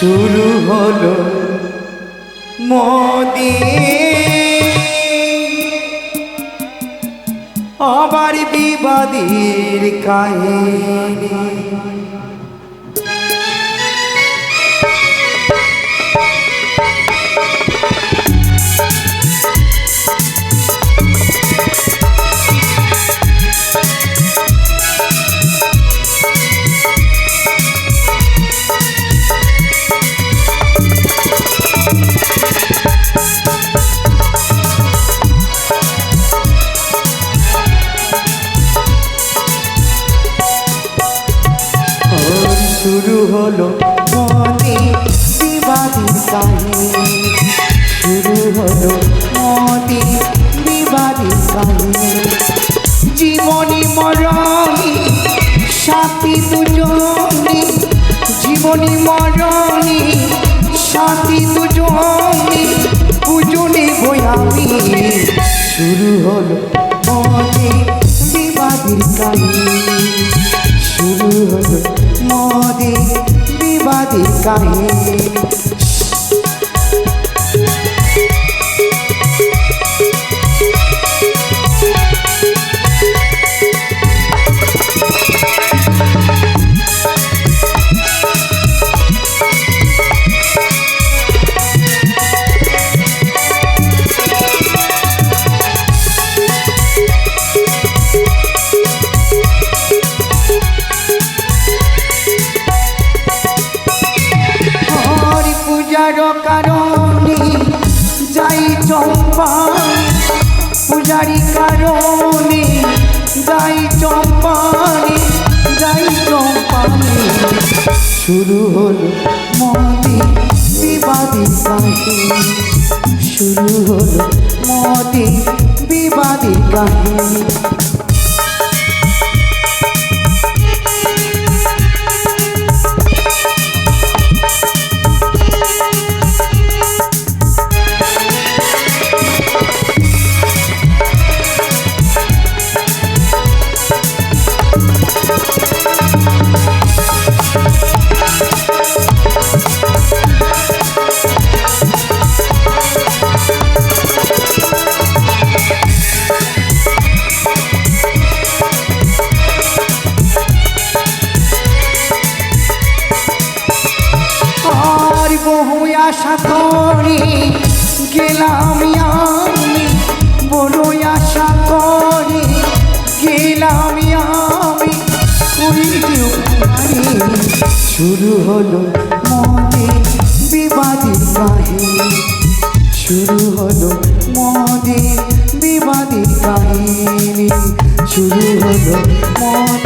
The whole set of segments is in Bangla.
শুরু হলো মোদি আবার বিবাদের কাহিনী। শুরু হলো মনে বিবাদের কাহিনী। শুরু হলো মনে বিবাদের কাহিনী। জীবনী মরণী সাথী দুজনী, জীবনী মরণী সাথী দুজনী পুজনে বয়ামি শুরু হলো মনে বিবাদের কাহিনী। শুরু হলো মদে বিবাদী কাহিনী শুরু হলো মতি বিবাদী কাহিনী শুরু হলো মতি বিবাদী কাহিনী আমি করিলেও শুরু হলো মনে বিবাদী কাহিনী শুরু হলো মনে বিবাদী কাহিনী শুরু হলো মনে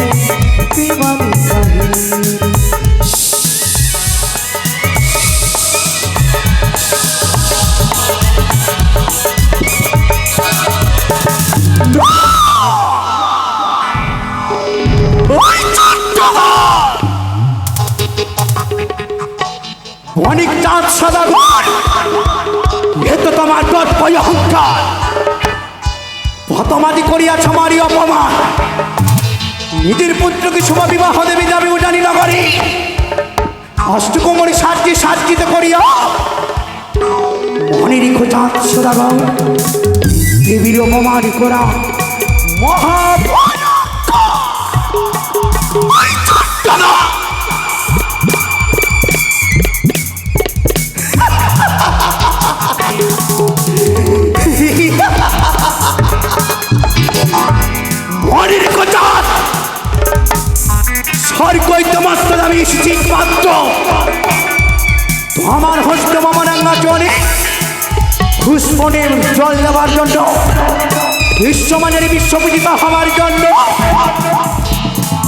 ভতমাদি করিয়াছ মারি অপমান। নিজের পুত্রকে শুভ বিবাহ দেবী যাবে উজানি নগরে। অষ্টকুমরি সাজি সাজ্জিত করিয়া মনে খোঁজা সদাগর দেবীর অপমান করা মহাভয়ঙ্কর মনের কথা স্বর্গই তোমার সাথে আমি এসেছি মাত্র আমার হস্ত মামানাঙ্গা চলে। পুষ্পনের জল দেওয়ার জন্য। বিশ্বমানের বিশ্বপূজিত হওয়ার জন্য।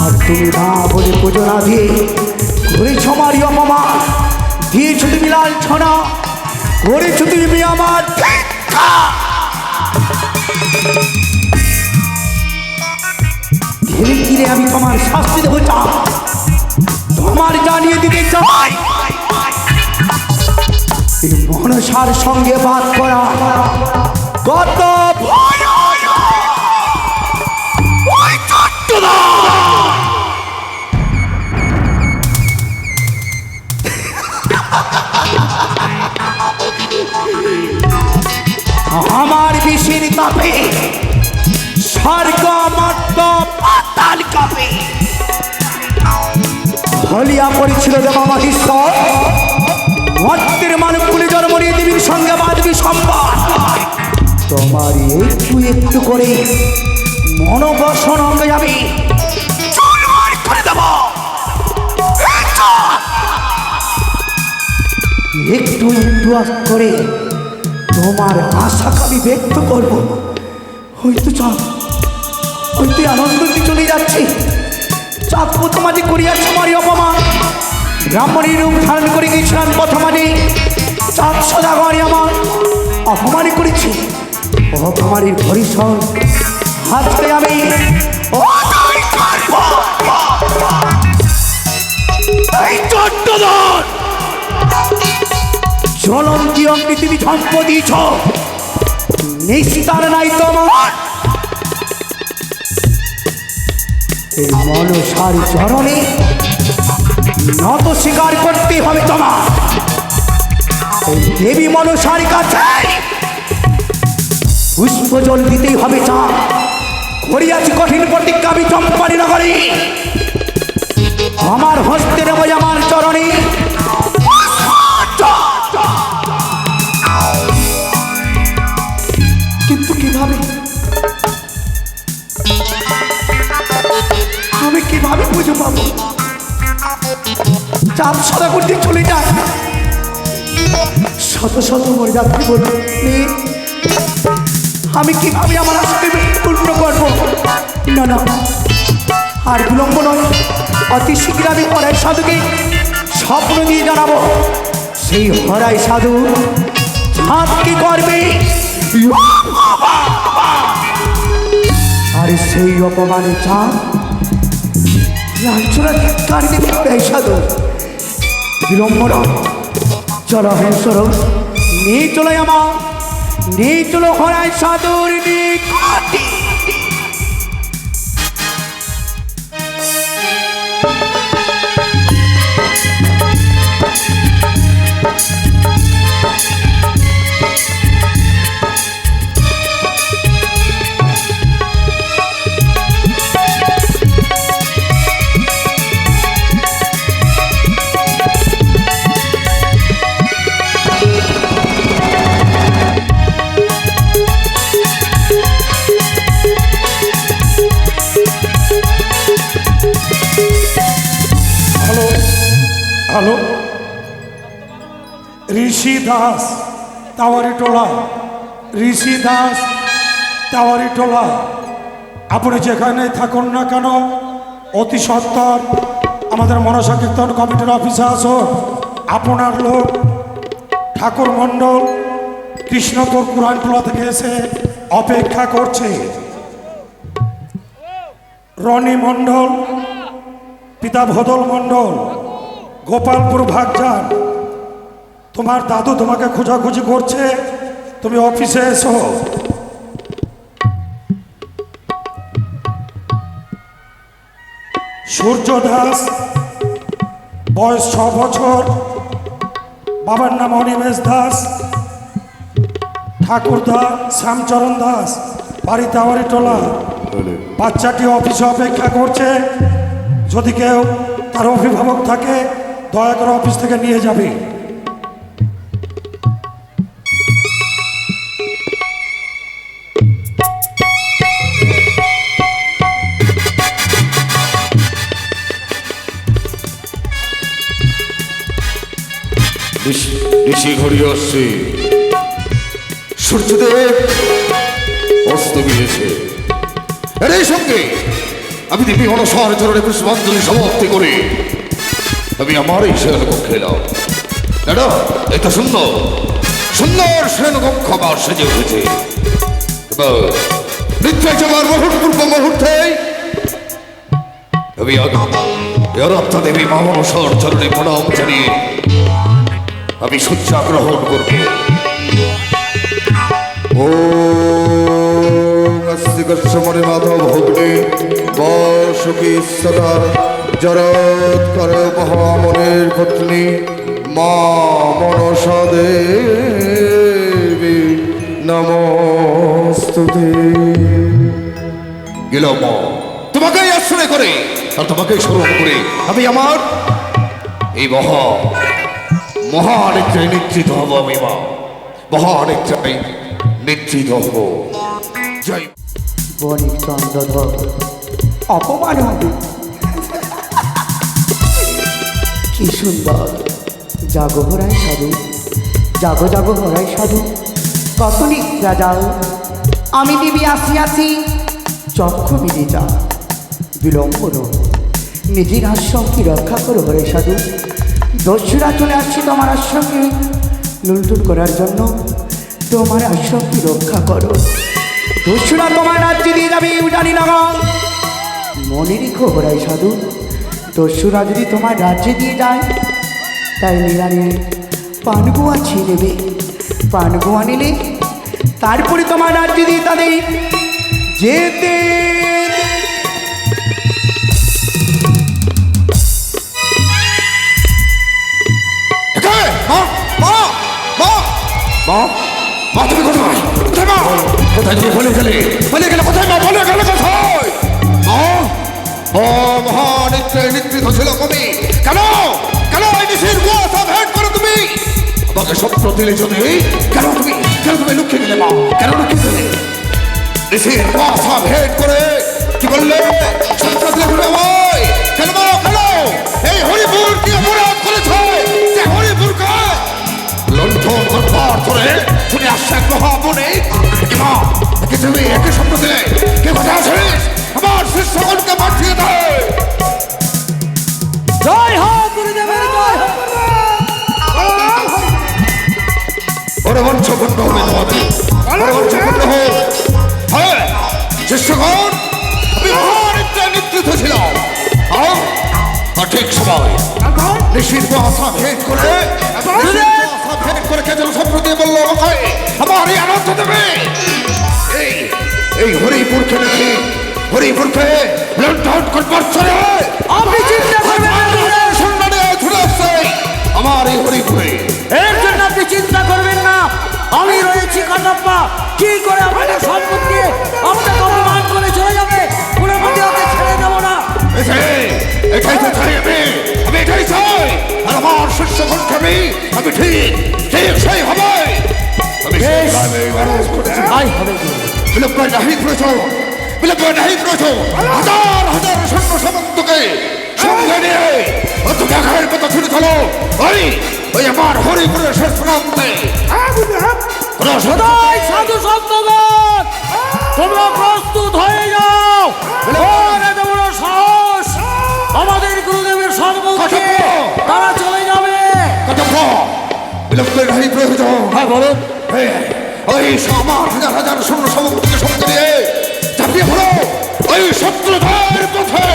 আর তুমি না বলে পুজো না দিয়ে করেছ আমারই অপমান। দিয়েছ তুমি লাল ছনা। করেছ তুমি আমার। ধীরে ধীরে আমি তোমার শাস্তি দেবো তোমার জানিয়ে দিতে চাই। মনসার সঙ্গে বাদ করা চট্টদা আমার বিষের তাপে স্বর্গ মর্ত পাতাল কাপে হলিয়া পড়েছিল দেবা মহেশ্বর মর্তের জন্ম নিয়ে দেবীর সঙ্গে বাঁধবি সম্পদ তোমার একটু একটু করে মনোবসন অঙ্গে যাবে চল! একটু একটু করে তোমার আশাকে আমি ব্যক্ত করব হয়তো চাঁদ হয়তো আনন্দ চলে যাচ্ছি চাঁদ প্রথমাদি করিয়াছ আমারই অপমান। ব্রাহ্মণী রূপ ধারণ করে গেছিলাম প্রথমাদি। চাঁদ সদাগরই আমার অপমানই করেছি। অপমানের পরিসর আজকে আমি। চট্টদন জ্বলন্তি অগ্নি তুমি ধ্বংস দিয়েছ। নিস্তার নাই তোমার। এই মনসার চরণে নত স্বীকার করতে হবে তোমার। এই দেবী মনসার কাছে পুষ্প জল দিতেই হবে চা। করিয়াছি কঠিন প্রতিজ্ঞা আমি চম্পারি নগরী আমার হস্তে নেব আমার চরণে। চাঁদ সদা করতে চলে যায়। শত শত মর্যাদা বলুন আমি কীভাবে আমার আজকে পূর্ণ করব? না না, আর বিলম্ব নয়। অতি শীঘ্র আমি হরাই সাধুকে স্বপ্ন দিয়ে জানাব। সেই হরাই সাধু চাঁদ কি করবে? আর সেই অপমানে চাঁদ লাঞ্ছনা ধিক্কার দেবে সাধু। বিলম্ব চলো হ্যাঁ সরো নিয়ে চলো আমার নিয়ে চলো হরাই সাধুর নিকটে। হ্যালো ঋষি দাস, তাওয়ারি টোলা। ঋষি দাস, তাওয়ারি টোলা। আপনি যেখানে থাকুন না কেন, অতি সত্তর, আমাদের মনসা কীর্তন কমিটির অফিসে আসুন আপনার লোক, ঠাকুর মণ্ডল, কৃষ্ণপুর পুরাণটোলা থেকে এসে অপেক্ষা করছে। রনি মণ্ডল, পিতা ভদল মণ্ডল গোপালপুর ভাগজান তোমার দাদু তোমাকে খোঁজাখুঁজি করছে। তুমি অফিসে এসো। সূর্য দাস বয়স ছ বছর। বাবার নাম অনিমেষ দাস। ঠাকুরদা শ্যামচরণ দাস বাড়ি তাওয়ারি টোলা। বাচ্চাটি অফিসে অপেক্ষা করছে। যদি কেউ তার অভিভাবক থাকে দয়া করে অফিস থেকে নিয়ে যাবে। ঋষি- ঘড়ি আসছে। সূর্যদেব, অস্ত গিয়েছে। এর সঙ্গে আমি দেবী অনসর চরণে পুষ্পাঞ্জলি সমাপ্তি করে। আমি আমার এই শয়নকক্ষে এলাম এটা সুন্দর। সুন্দর শয়নকক্ষ আমার সেজে উঠেছে। নিশ্চয় যাবার মুহূর্ত মুহূর্তে। আমি আগে রাত্রা দেবী চরণে প্রণাম জানিয়ে আমি শয্যা গ্রহণ করব ও গচ্ছমণি মাধব ভগ্নে, বসুকি সদার জরৎ কর মহামনের পত্নী মা মনসা দেবী নমস্তুতে গেল তোমাকেই আশ্রয় করে, আর তোমাকেই স্মরণ করে আমি আমার এই মহা মহান একটি নিশ্চিত হব আমি মা মহান একটি নিশ্চিত হব। জয়। বণিক চন্দ্রধর, অপমান হবে। কি সুন্দর। জাগো হরাই সাধু, জাগো জাগো হরাই সাধু। কত নিদ্রা যাও। আমি দেবী আসিয়াছি চক্ষু মিলে যা। বিলম্ব। নিজের আশ্রমকে রক্ষা করো হরে সাধু? দস্যুরা চলে আসছে তোমার আশ্রমকে লুলটুল করার জন্য তোমার আশ্রমকে রক্ষা করো। দস্যুরা তোমার রাজ্যে দিয়ে যাবে, উজানি লাগাও মনে রেখো হরাই সাধু দস্যুরা যদি তোমার রাজ্যে দিয়ে যায় তাই নিরানি পানগুয়া ছিঁড়ে নেবে পানগুয়া নিলে তারপরে তোমার রাজ্যে দিয়ে তাদের যেতে কোথায় গেলে? কোথায় মা? বলে গেলে কোথায় ও মহান নিত্রিত ছিল তুমি কেন? কেন এই নিশির করো তুমি? আমাকে স্বপ্ন দিলে যদি কেন তুমি? কেন তুমি লুকিয়ে দিলে মা? কেন লুকিয়ে দিলে নিশির কুয়াশা ভেদ করে কি বললে? স্বপ্ন দিলে কেন মা? কেন? এই হরিপুর কি অপরাধ করেছে? যে হরিপুরকে লণ্ঠন করবার ধরে তুমি আসছে মহাবনে মা? একে তুমি, একে স্বপ্ন দিলে কে কথা আছিস? আমার শিষ্যগণকে পাঠিয়ে দেয় জয় হো গুরুদেবের জয় হো ওরে বঞ্চপূর্ণ হবে তোমাদের। ওরে বঞ্চপূর্ণ হোক হ্যাঁ শিষ্যগণ আমি মহান একটা নেতৃত্ব ছিলাম? আর ঠিক সময়। নিষিদ্ধ আশা ভেদ করে আশা ভেদ করে যেন বলল আমার এই আনন্দ দেবে। এই এই হরিপুরকে নাকি হরিপুরকে লন্ডন করবার চলে আপনি চিন্তা করবেন না। সম্মানে ছুটে আসছে। আমার এই হরিপুরে। এর জন্য আপনি চিন্তা করবেন না। আমি রয়েছি কাটাপ্পা কি করে আপনার সম্পত্তি আপনাকে অপমান করে চলে যাবে? মতে ওকে ছেড়ে দেবো না। এটাই তো চাই আমি আমি এটাই চাই। আর আমার শস্য আমি আমি ঠিক ঠিক সেই হবে। আমি সেইভাবে মানুষ করেছি হবে। বিলম্ব নাহি করেছ হাজার হাজার সৈন্য সামন্তকে সঙ্গে নিয়ে দেখার মতো ছুটে চলো। ওই ওই আমার হরিপুরের শেষ প্রান্তে। সাধু সন্তগণ তোমরা প্রস্তুত হয়ে যাও। সাহস আমাদের গুরুদেবের সর্বমুখে তারা চলে যাবে। কতব্য বিলম্ব নাহি প্রয়োজন হ্যাঁ বলুন। এই, ওই আমার হাজার হাজার শূন্য সমুদ্রকে সঙ্গে নিয়ে চাপিয়ে হলো ওই শত্রুদের পথে।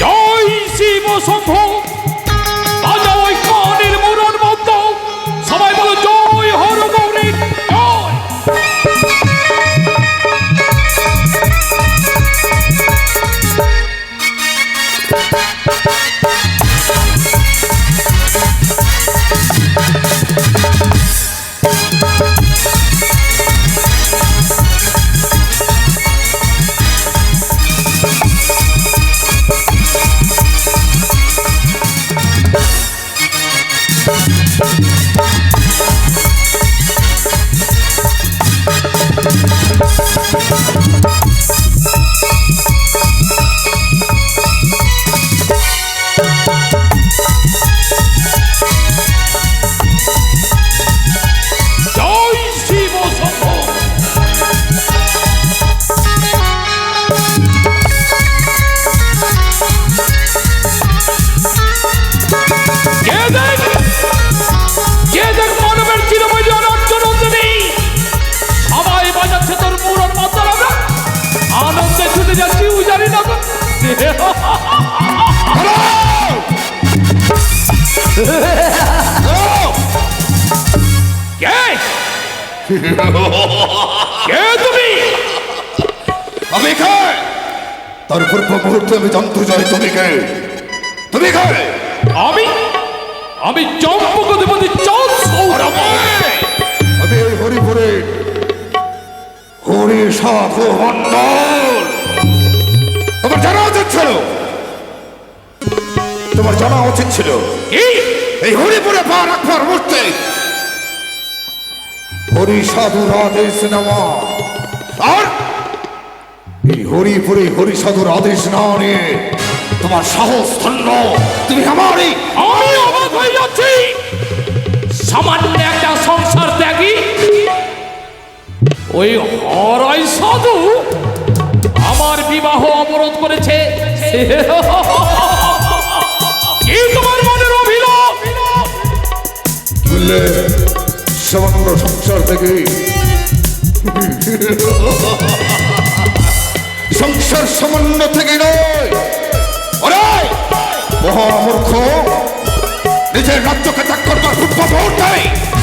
জয় শিব শম্ভ! কে তুমি? আমি কে? তার পূর্ব মুহূর্তে আমি জানতে চাই তুমি কে? তুমি কে? আমি? আমি চম্পকধিপতি চাঁদ আমি? এই হরিপুরে হরি সাধু মন্ডল তোমার জানা উচিত ছিল? তোমার জানা উচিত ছিল? এই হরিপুরে পা রাখবার মুহূর্তে হরি সাধুর আদেশ নেওয়া আর এই হরিপুরে হরি সাধুর আদেশ না নিয়ে তোমার সাহস ধন্য তুমি আমারই আমি অবাক হয়ে যাচ্ছি সামান্য একটা সংসার ত্যাগী। ওই হরাই সাধু আমার বিবাহ অবরোধ করেছে। কি তোমার মনের বললে সামান্য সংসার থেকে সংসার সামান্য থেকে নয়। ওরে মহামূর্খ নিজের রাজ্যকে ত্যাগ করবার পূর্ব মুহূর্তে?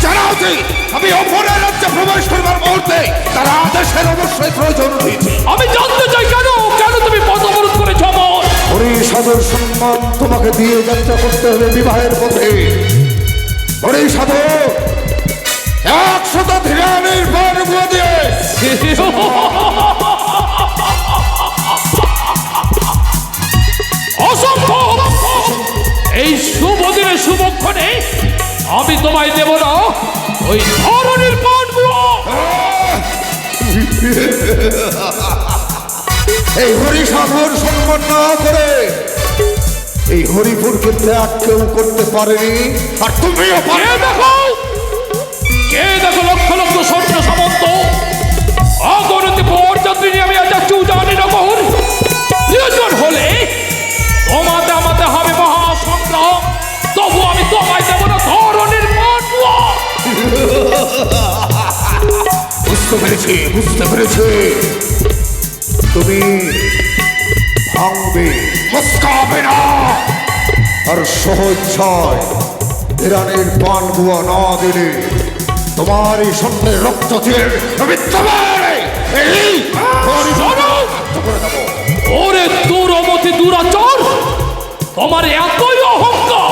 জানা উচিত আমি অপরের রাজ্যে প্রবেশ করবার মুহূর্তে তার আদেশের অবশ্যই প্রয়োজন রয়েছে। আমি জানতে চাই কেন? কেন তুমি পথ অবরোধ করেছ হরি সাধুর সম্মান তোমাকে দিয়ে যাত্রা করতে হবে বিবাহের পথে। হরি সাধু একশত ধ্যানের পর দিয়ে। অসম্ভব! এই শুভ দিনে শুভক্ষণে আমি তোমায় দেব না। ওই ধরনের পাঠগুলো এই হরি সাধুর সম্মান না করে এই হরিপুরকে ত্যাগ কেউ করতে পারেনি। আর তুমিও পারবে না। দেখো পেরেছি বুঝতে পেরেছি? তুমি ভাঙবে মস্কাবে না। আর সহজ ছয় ইরানের পান গুয়া না দিলে তোমার এই সন্ধ্যের রক্ত দিয়ে আমি ওরে দুরমতি দুরাচর, তোমার এতই অহংকার।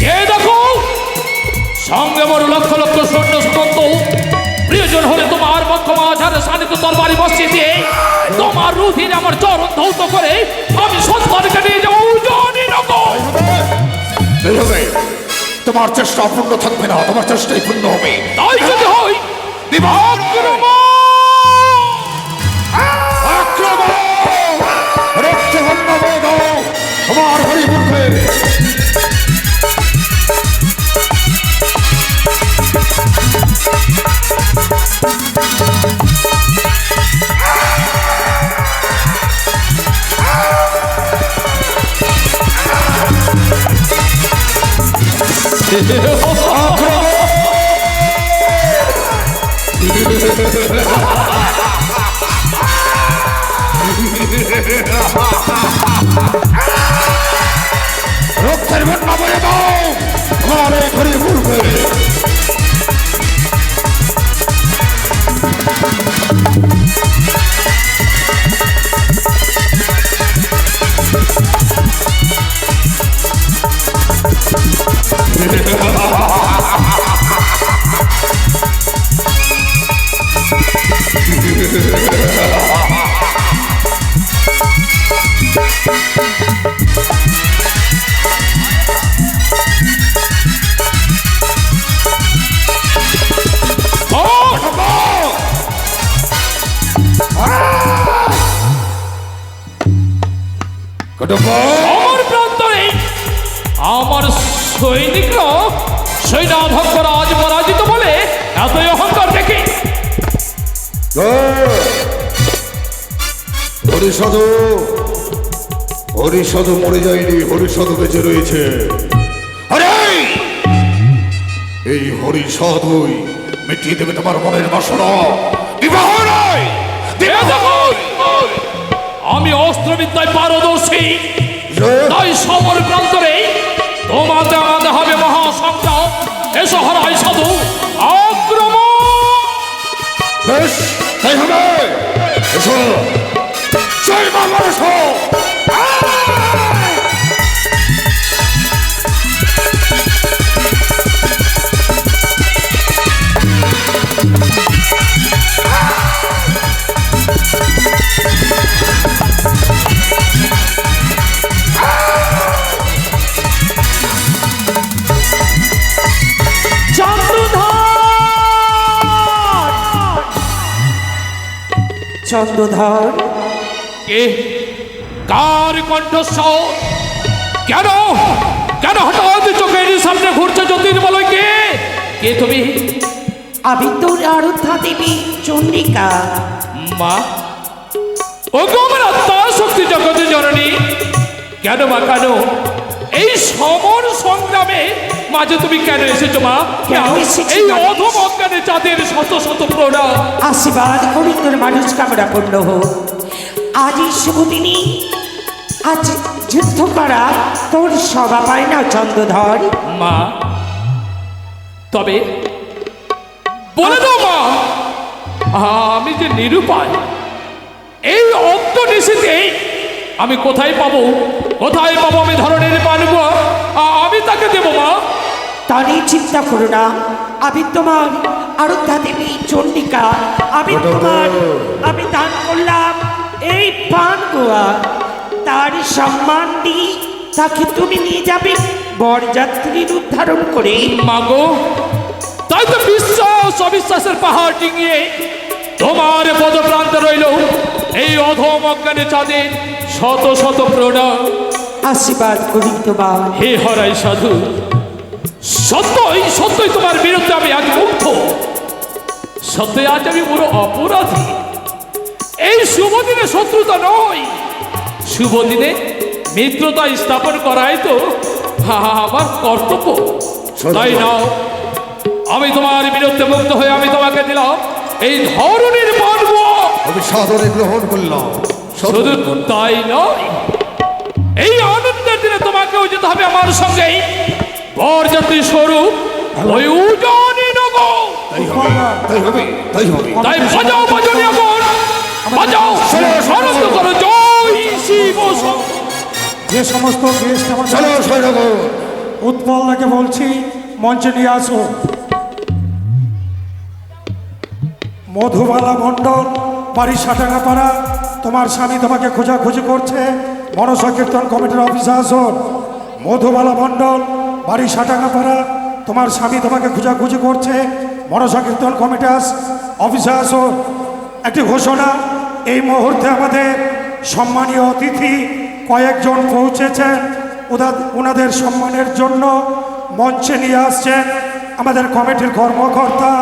কে দেখো? সঙ্গে বড় লক্ষ লক্ষ সৈন্য সুমন্ত প্রিয়জন হলে তোমার পক্ষ মাঝারে সানিত তরবারি বসিয়ে দিয়ে তোমার রুধির আমার চরণ ধৌত করে আমি সন্তানকে নিয়ে যাব তোমার চেষ্টা অপূর্ণ থাকবে না তোমার চেষ্টাই পূর্ণ হবে। তাই যদি হয় আক্রমণ! আক্রমণ! রক্তে ধন্যবাদ তোমার হরিপুরকে রক্তের বন্যা বলে দাও। এই হরিপুরকে কটপ্পা হরিসাধু হরিসাধু মরে যায়নি হরিসাধু বেঁচে রয়েছে। আরে! এই হরিসাধুই মিটিয়ে দেবে তোমার মনের বাসনা। বিবাহ নয় আমি অস্ত্রবিদ্যায় পারদর্শী। তাই সমর প্রান্তরে তোমাতে আমাদের হবে মহাসংগ্রাম এসো হরাই সাধু আক্রমণ! বেশ তাই হবে। এসো। বাংলা এসো চন্দ্রধর। কে কার কণ্ঠস্বর? কেন? কেন হঠাৎ চোখের সামনে ঘুরছে জ্যোতির্মলয় কে কে তুমি? আমি তোর আরাধ্যা দেবী চন্দ্রিকা। মা? ও আমার আত্মা শক্তি জগতে জননী। কেন মা কেন? এই সমর সংগ্রামে মাঝে তুমি কেন এসেছ মা? এই? অধম অজ্ঞানে চাঁদের শত শত প্রণাম। আশীর্বাদ করি তোর মানুষ কামনা পূর্ণ হোক। আজ এই শুভ দিনে আজ যুদ্ধ করা তোর সভা পায় না চন্দ্রধর। মা তবে বলে দাও মা আমি যে নিরুপায় এই অন্ত নিশীতে আমি কোথায় পাবো? কোথায় পাবো আমি ধরনের পালব আমি তাকে দেবো মা। তা নিয়ে চিন্তা করো না। আমি তোমার আরাধ্যা দেবী চন্ডিকা আমি তোমার আমি দান করলাম। এই পান গোয়া তার সম্মান দিই। তাকে তুমি নিয়ে যাবে। বরযাত্রীর উদ্ধারণ করে। মাগো তাই তো বিশ্বাস অবিশ্বাসের পাহাড় ডিঙিয়ে তোমার পদপ্রান্তে রইল এই অধম অজ্ঞানে চাঁদে শত শত প্রণাম। আশীর্বাদ করি তোমার। হে হরাই সাধু সত্যই সত্যই তোমার বিরুদ্ধে আমি আজ মুগ্ধ। সত্যই আজ আমি বড় অপরাধী। এই শুভ দিনে শত্রুতা নয়। শুভ দিনে মিত্রতা স্থাপন করাই তো আমার কর্তব্য। তাই নাও আমি তোমার বিরুদ্ধে মুক্ত হয়ে আমি তোমাকে দিলাম এই ধরনের মানব। আমি সাদরে গ্রহণ করলাম। শুধু তাই নয় এই আনন্দের দিনে তোমাকেও যেতে হবে আমার সঙ্গে। বরযাত্রী স্বরূপ ওই উজানি নগর। তাই হবে তাই হবে তাই বাজাও। যে সমস্ত গেস্ট চলো উৎপলদাকে বলছি মঞ্চে নিয়ে আসো। মধুবালা মণ্ডল বাড়ি সাটাঙ্গাপাড়া তোমার স্বামী তোমাকে খোঁজাখুঁজি করছে। মনসা কীর্তন কমিটির অফিসে আসুন মধুবালা মণ্ডল বাড়ি সাটাঙ্গাপাড়া তোমার স্বামী তোমাকে খোঁজাখুঁজি করছে। মনসা কীর্তন কমিটি আস অফিসে আসুন একটি ঘোষণা এই মুহূর্তে আমাদের সম্মানীয় অতিথি কয়েকজন পৌঁছেছেন ওনাদের সম্মানের জন্য মঞ্চে নিয়ে আসছেন আমাদের কমিটির কর্মকর্তা।